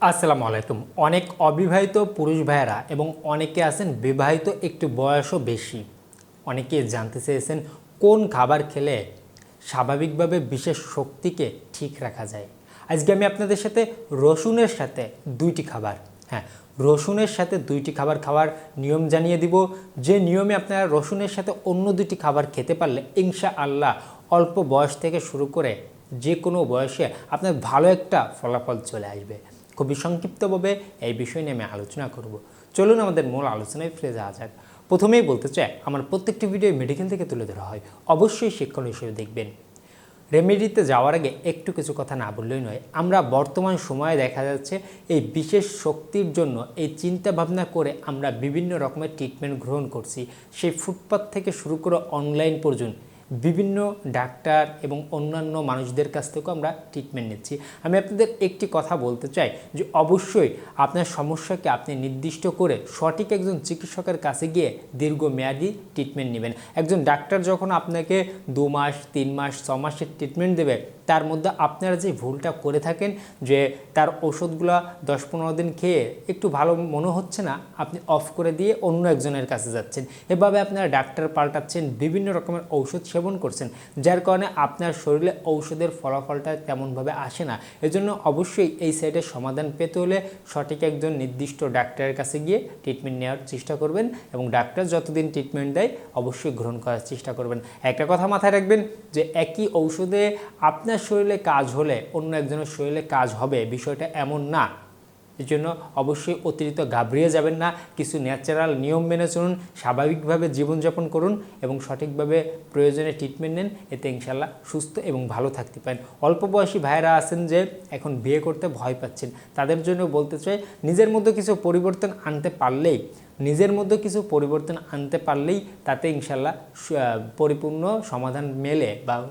আসসালামু আলাইকুম। অনেক অবিবাহিত পুরুষ ভাইয়েরা এবং অনেকে আছেন বিবাহিত একটু বয়সও বেশি। অনেকে জানতে চেয়েছেন কোন খাবার খেলে স্বাভাবিকভাবে বিশেষ শক্তিকে ঠিক রাখা যায়। আজকে আমি আপনাদের সাথে রসুনের সাথে দুইটি খাবার হ্যাঁ রসুনের সাথে দুইটি খাবার খাওয়ার নিয়ম জানিয়ে দিব। যে নিয়মে আপনারা রসুনের সাথে অন্য দুটি খাবার খেতে পারলে ইনশা আল্লাহ অল্প বয়স থেকে শুরু করে যে কোনো বয়সে আপনার ভালো একটা ফলাফল চলে আসবে। খুবই সংক্ষিপ্তভাবে এই বিষয় নিয়ে আমি আলোচনা করব। চলুন আমাদের মূল আলোচনায় ফিরে যাওয়া যাক। প্রথমেই বলতে চাই, আমার প্রত্যেকটি ভিডিও মেডিকেল থেকে তুলে ধরা হয়। অবশ্যই শিক্ষণ হিসেবে দেখবেন। রেমেডিতে যাওয়ার আগে একটু কিছু কথা না বললেই নয়, আমরা বর্তমান সময়ে দেখা যাচ্ছে এই বিশেষ শক্তির জন্য এই চিন্তা ভাবনা করে আমরা বিভিন্ন রকমের ট্রিটমেন্ট গ্রহণ করছি। সেই ফুটপাথ থেকে শুরু করে অনলাইন পর্যন্ত বিভিন্ন ডাক্তার এবং অন্যান্য মানুষদের কাছ থেকেও আমরা ট্রিটমেন্ট নিচ্ছি। আমি আপনাদের একটি কথা বলতে চাই যে অবশ্যই আপনার সমস্যাকে আপনি নির্দিষ্ট করে সঠিক একজন চিকিৎসকের কাছে গিয়ে দীর্ঘমেয়াদি ট্রিটমেন্ট নেবেন। একজন ডাক্তার যখন আপনাকে দু মাস, তিন মাস, ছ মাসের ট্রিটমেন্ট দেবে তার মধ্যে আপনারা যে ভুলটা করে থাকেন যে তার ওষুধগুলো দশ পনেরো দিন খেয়ে একটু ভালো মনে হচ্ছে না, আপনি অফ করে দিয়ে অন্য একজনের কাছে যাচ্ছেন। এভাবে আপনারা ডাক্তার পাল্টাচ্ছেন, বিভিন্ন রকমের ঔষধ সেবন করছেন, যার কারণে আপনার শরীরে ঔষধের ফলাফলটা তেমনভাবে আসে না। এজন্য অবশ্যই এই সাইডের সমাধান পেতে হলে সঠিক একজন নির্দিষ্ট ডাক্তারের কাছে গিয়ে ট্রিটমেন্ট নেওয়ার চেষ্টা করবেন এবং ডাক্তার যতদিন ট্রিটমেন্ট দেয়, অবশ্যই গ্রহণ করার চেষ্টা করবেন। একটা কথা মাথায় রাখবেন যে একই ঔষধে আপনার শরীরে কাজ হলে অন্য একজনের শরীরে কাজ হবে, বিষয়টা এমন না। এর জন্য অবশ্যই অতিরিক্ত ঘাবড়িয়ে যাবেন না, কিছু ন্যাচারাল নিয়ম মেনে চলুন, স্বাভাবিকভাবে জীবনযাপন করুন এবং সঠিকভাবে প্রয়োজনে ট্রিটমেন্ট নেন, এতে ইনশাল্লাহ সুস্থ এবং ভালো থাকতে পারেন। অল্প বয়সী ভাইয়েরা আছেন যে এখন বিয়ে করতে ভয় পাচ্ছেন, তাদের জন্য বলতে চাই, নিজের মধ্যে কিছু পরিবর্তন আনতে পারলেই নিজের মধ্যে কিছু পরিবর্তন আনতে পারলেই তাতে ইনশাল্লাহ পরিপূর্ণ সমাধান মেলে বা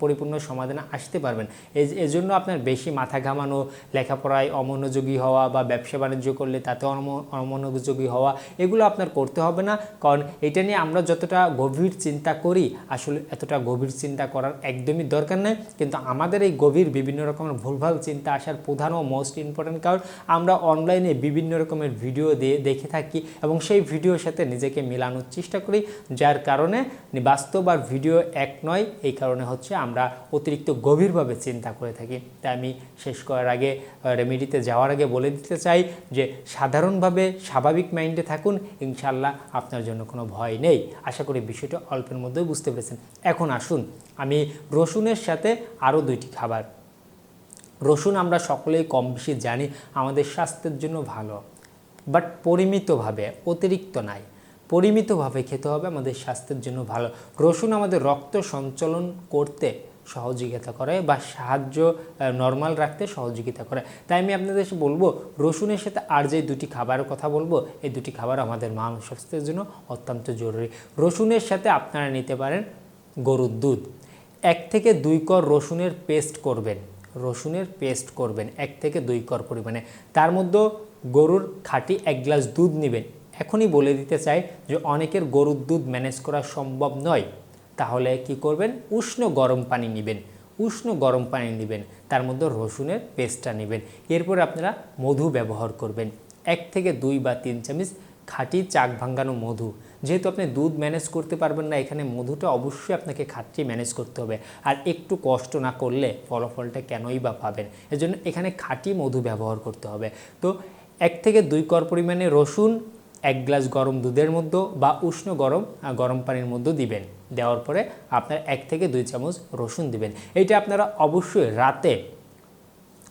পরিপূর্ণ সমাধানে আসতে পারবেন। এজন্য আপনার বেশি মাথা ঘামানো, লেখাপড়ায় অমনোযোগী হওয়া বা ব্যবসা বাণিজ্য করলে তাতে অম- অমনোযোগী হওয়া, এগুলো আপনার করতে হবে না। কারণ এটা নিয়ে আমরা যতটা গভীর চিন্তা করি, আসলে এতটা গভীর চিন্তা করার একদমই দরকার নেই। কিন্তু আমাদের এই গভীর বিভিন্ন রকমের ভুলভাল চিন্তা আসার প্রধান ও মোস্ট ইম্পর্টেন্ট কারণ আমরা অনলাইনে বিভিন্ন রকমের ভিডিও দিয়ে দেখে থাকি এবং সেই ভিডিওর সাথে নিজেকে মেলানোর চেষ্টা করি, যার কারণে বাস্তব আর ভিডিও এক নয়, এই কারণে হচ্ছে আমরা অতিরিক্ত গভীরভাবে চিন্তা করে থাকি। তাই আমি শেষ করার আগে রেমেডিতে যাওয়ার আগে বলে দিতে চাই যে, সাধারণভাবে স্বাভাবিক মাইন্ডে থাকুন ইনশাল্লাহ আপনার জন্য কোনো ভয় নেই। আশা করি বিষয়টা অল্পের মধ্যেই বুঝতে পেরেছেন। এখন আসুন, আমি রসুনের সাথে আরও দুইটি খাবার। রসুন আমরা সকলেই কম বেশি জানি, আমাদের স্বাস্থ্যের জন্য ভালো। বাট পরিমিতভাবে, অতিরিক্ত নাই। পরিমিতভাবে খেতে হবে আমাদের স্বাস্থ্যের জন্য ভালো। রসুন আমাদের রক্ত সঞ্চালন করতে সহযোগিতা করে বা সাহায্য নর্মাল রাখতে সহযোগিতা করে। তাই আমি আপনাদের বলব, রসুনের সাথে আর যে দুটি খাবারের কথা বলব, এই দুটি খাবার আমাদের মানব স্বাস্থ্যের জন্য অত্যন্ত জরুরি। রসুনের সাথে আপনারা নিতে পারেন গরুর দুধ। এক থেকে দুই কর রসুনের পেস্ট করবেন। রসুনের পেস্ট করবেন এক থেকে দুই কর পরিমাণে। তার মধ্যে গরুর খাঁটি এক গ্লাস দুধ নেবেন। এখনই বলে দিতে চাই যে অনেকের গরুর দুধ ম্যানেজ করা সম্ভব নয়। তাহলে কি করবেন? উষ্ণ গরম পানি নেবেন। উষ্ণ গরম পানি নেবেন। তার মধ্যে রসুনের পেস্টটা নেবেন। এরপর আপনারা মধু ব্যবহার করবেন। এক থেকে দুই বা তিন চামচ খাঁটি চাক ভাঙ্গানো মধু। যেহেতু আপনি দুধ ম্যানেজ করতে পারবেন না, এখানে মধুটা অবশ্যই আপনাকে খাঁটি ম্যানেজ করতে হবে। আর একটু কষ্ট না করলে ফলাফলটা কেনই বা পাবেন? এজন্য এখানে খাঁটি মধু ব্যবহার করতে হবে। তো এক থেকে দুই কর পরিমাণে রসুন, এক গ্লাস গরম দুধের মধ্যে বা উষ্ণ গরম গরম পানির মধ্যে দিবেন। দেওয়ার পরে আপনার এক থেকে দুই চামচ রসুন দিবেন। এইটা আপনারা অবশ্যই রাতে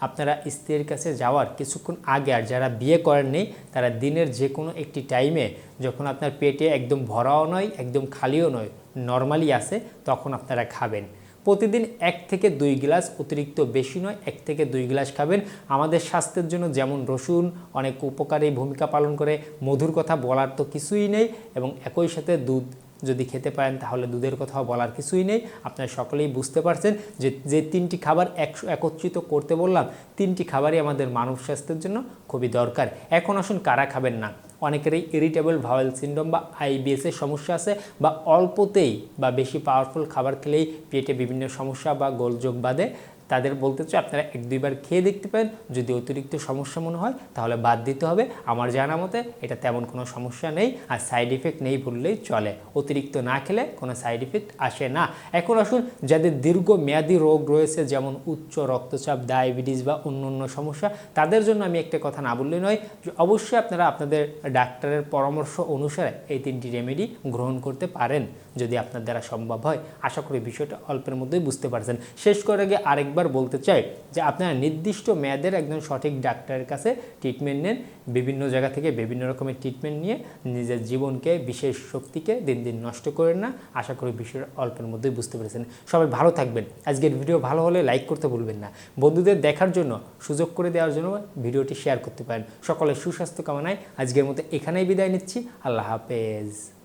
আপনারা স্ত্রীর কাছে যাওয়ার কিছুক্ষণ আগে আর যারা বিয়ে করেননি তারা দিনের যে কোনো একটি টাইমে যখন আপনার পেটে একদম ভরাও নয়, একদম খালিও নয় নর্মালি আছে তখন আপনারা খাবেন। প্রতিদিন এক থেকে দুই গ্লাস, অতিরিক্ত বেশি নয়, এক থেকে দুই গ্লাস খাবেন। আমাদের স্বাস্থ্যের জন্য যেমন রসুন অনেক উপকারী ভূমিকা পালন করে, মধুর কথা বলার তো কিছুই নেই এবং একই সাথে দুধ যদি খেতে পারেন তাহলে দুধের কথাও বলার কিছুই নেই। আপনারা সকলেই বুঝতে পারছেন যে যে তিনটি খাবার একশো, একত্রিত করতে বললাম, তিনটি খাবারই আমাদের মানব স্বাস্থ্যের জন্য খুবই দরকার। এখন আসুন কারা খাবেন না? অনেকেরই ইরিটেবল ভাওয়েল সিন্ড্রোম বা আইবিএসের সমস্যা আছে বা অল্পতেই বা বেশি পাওয়ারফুল খাবার খেলেই পেটে বিভিন্ন সমস্যা বা গোলযোগ বাঁধে। তাদের বলতে চাই, আপনারা এক দুইবার খেয়ে দেখতে পারেন। যদি অতিরিক্ত সমস্যা মনে হয়, তাহলে বাদ দিতে হবে। আমার জানা মতে, এটা তেমন কোনো সমস্যা নেই আর সাইড ইফেক্ট নেই বললেই চলে। অতিরিক্ত না খেলে কোনো সাইড ইফেক্ট আসে না। এখন আসুন, যাদের দীর্ঘ মেয়াদি রোগ রয়েছে, যেমন উচ্চ রক্তচাপ ডায়াবেটিস বা অন্য অন্য সমস্যা, তাদের জন্য আমি একটা কথা না বললেই নয় যে অবশ্যই আপনারা আপনাদের ডাক্তারের পরামর্শ অনুসারে এই তিনটি রেমেডি গ্রহণ করতে পারেন, যদি আপনার দ্বারা সম্ভব হয়। আশা করি বিষয়টা অল্পের মধ্যেই বুঝতে পারছেন। শেষ করে আগে গিয়ে আরেকবার বলতে চাই যে আপনারা নির্দিষ্ট মেয়াদের একজন সঠিক ডাক্তারের কাছে ট্রিটমেন্ট নেন, বিভিন্ন জায়গা থেকে বিভিন্ন রকমের ট্রিটমেন্ট নিয়ে নিজের জীবনকে, বিশেষ শক্তিকে দিন দিন নষ্ট করেন না। আশা করি বিষয়টা অল্পের মধ্যেই বুঝতে পেরেছেন। সবাই ভালো থাকবেন। আজকের ভিডিও ভালো হলে লাইক করতে ভুলবেন না। বন্ধুদের দেখার জন্য, সুযোগ করে দেওয়ার জন্য ভিডিওটি শেয়ার করতে পারেন। সকলের সুস্বাস্থ্য কামনায় আজকের মতো এখানেই বিদায় নিচ্ছি। আল্লাহ হাফেজ।